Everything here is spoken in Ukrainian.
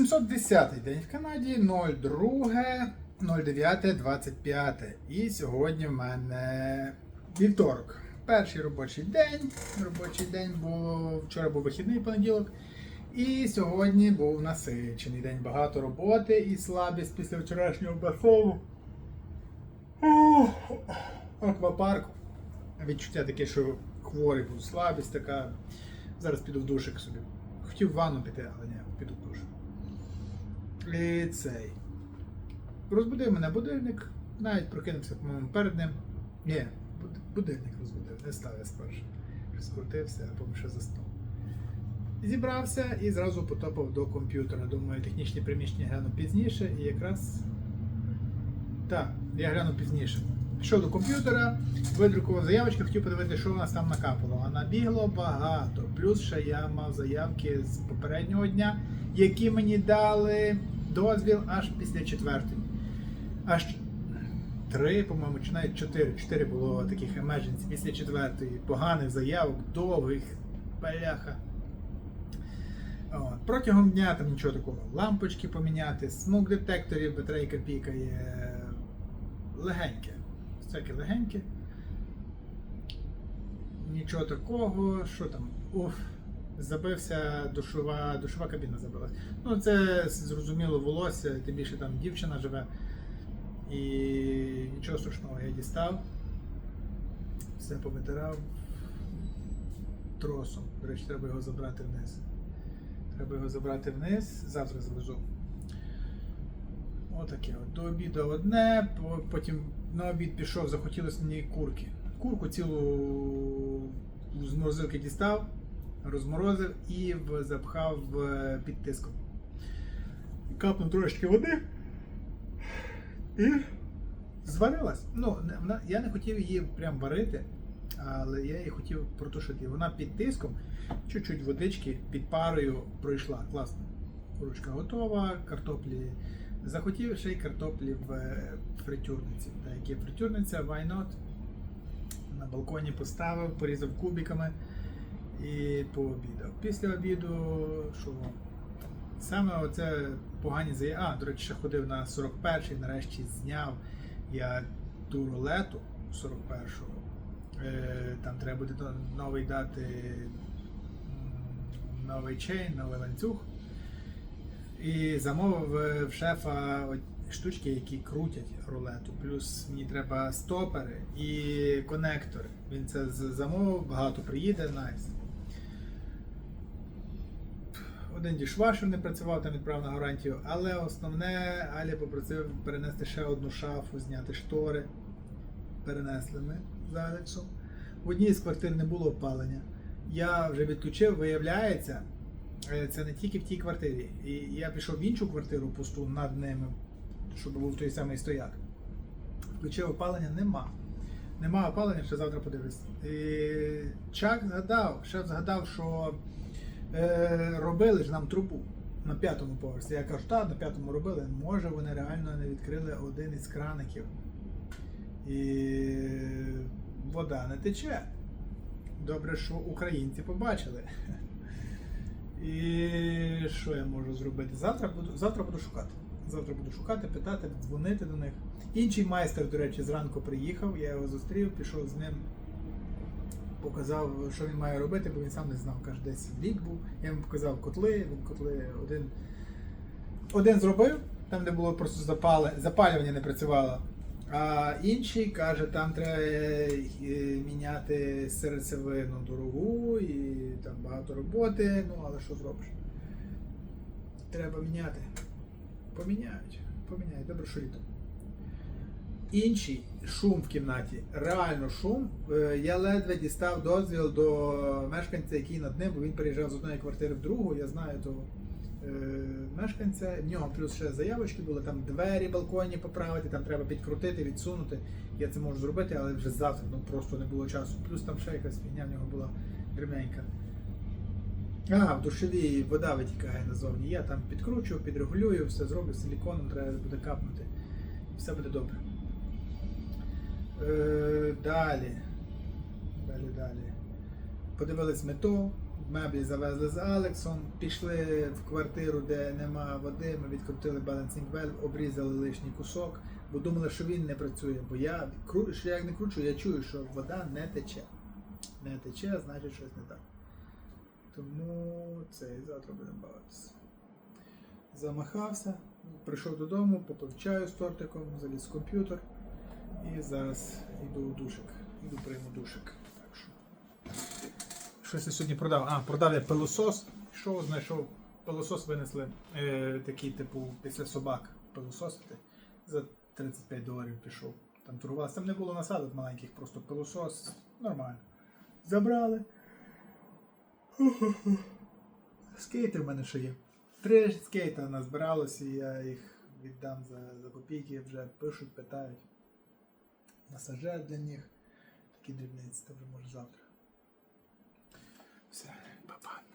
810 день в Канаді, 02, 09, 25. І сьогодні в мене вівторок. Перший робочий день. Робочий день, бо вчора був вихідний понеділок. І сьогодні був насичений день. Багато роботи і слабість після вчорашнього басейну. Ух, Аквапарку. Відчуття таке, що хворий був, слабість така. Зараз піду в душик собі. Хотів в ванну піти, але ні, піду в душ. І цей. Розбудив мене будильник, навіть прокинувся, по-моєму, перед ним. Ні, будильник розбудив, не став я спершу. Скрутився, крутився, а потім ще заснув. Зібрався і зразу потопав до комп'ютера. Думаю, технічні приміщення гляну пізніше і якраз. Так, я гляну пізніше. Пішов до комп'ютера, видрукував заявочки, хотів подивитися, що у нас там накапало. А набігло багато. Плюс ще я мав заявки з попереднього дня, які мені дали дозвіл аж після четвертої. Аж три, по-моєму, чи навіть чотири. Чотири було таких emergency після четвертої. Поганих заявок, довгих, бляха. От. Протягом дня там нічого такого. Лампочки поміняти, смок детекторів, батарейка пікає. Легеньке. Всяке легеньке. Нічого такого, що там. Уф, забився душова, душова кабіна забилась. Ну, це зрозуміло волосся, тим більше там дівчина живе. І нічого страшного я дістав. Все повитирав тросом. До речі, треба його забрати вниз. Треба його забрати вниз, завтра завезу. Отаке. От. До обіду одне, потім на обід пішов, захотілося мені курки. Курку цілу з морозилки дістав, розморозив і запхав під тиском. Капнув трошечки води і зварилась. Ну, я не хотів її прям варити, але я її хотів протушити. Вона під тиском, чуть-чуть водички під парою пройшла. Класно. Курочка готова, картоплі. Захотів ще й картоплі в е, фритюрниці. Та як є фритюрниця, why not? На балконі поставив, порізав кубиками і пообідав. Після обіду, що саме оце погані заяви. А, до речі, ще ходив на 41-й, нарешті зняв я ту рулету 41-го. Е, Там треба буде новий дати новий чейн, новий ланцюг. І замовив е, в шефа штучки, які крутять рулету. Плюс мені треба стопери і конектори. Він це замовив, багато приїде, найс. Один дішвашер не працював, там відправ на гарантію, але основне Алі попросив перенести ще одну шафу, зняти штори. Перенесли ми з Алексом. В одній з квартир не було опалення. Я вже відключив, виявляється, це не тільки в тій квартирі. І я пішов в іншу квартиру пусту над ними, щоб був той самий стояк. Включив опалення, нема. Нема опалення, ще завтра подивлюсь. Чак згадав, шеф згадав, що е, робили ж нам трубу на п'ятому поверсі. Я кажу, так, на п'ятому робили. Може, вони реально не відкрили один із краників. І вода не тече. Добре, що українці побачили. І що я можу зробити? Завтра буду, завтра буду шукати. Завтра буду шукати, питати, дзвонити до них. Інший майстер, до речі, зранку приїхав, я його зустрів, пішов з ним, показав, що він має робити, бо він сам не знав, каже, десь лік був. Я йому показав котли, він котли один, один зробив, там, де було просто запали, запалювання не працювало. А інший каже, там треба е, міняти серцевину дорогу і там багато роботи, ну але що зробиш? Треба міняти. Поміняють. Поміняють. Добре, що літо. Інший шум в кімнаті, реально шум. Е, Я ледве дістав дозвіл до мешканця, який над ним, бо він переїжджав з одної квартири в другу. Я знаю того е, мешканця. В нього плюс ще заявочки були, там двері балконні поправити, там треба підкрутити, відсунути. Я це можу зробити, але вже завтра ну просто не було часу. Плюс там ще якась фігня в нього була гримненька. А, в душовій вода витікає назовні. Я там підкручу, підрегулюю, все зроблю силіконом, треба буде капнути. Все буде добре. Е, далі. Далі, далі. Подивились метро, Меблі завезли з Алексом, пішли в квартиру, де нема води. Ми відкрутили balancing valve, обрізали лишній кусок, бо думали, що він не працює. Бо я що як не кручу, я чую, що вода не тече. Не тече, значить щось не так. Тому це і завтра будемо бавитися. Замахався, прийшов додому, попив чаю з тортиком, заліз в комп'ютер і зараз йду у душик. Іду прийму душик. Щось я сьогодні продав. А, продав я пилосос. Що знайшов? Пилосос винесли е, такий, типу, після собак пилососити. За 35 доларів пішов. Там торгувалося. Там не було насадок маленьких, просто пилосос. Нормально. Забрали. Скейти в мене ще є. Три скейта назбиралося, і я їх віддам за, за копійки, вже пишуть, питають. Масажер для них. Такі дрібниці, то вже може завтра. Все, па-па.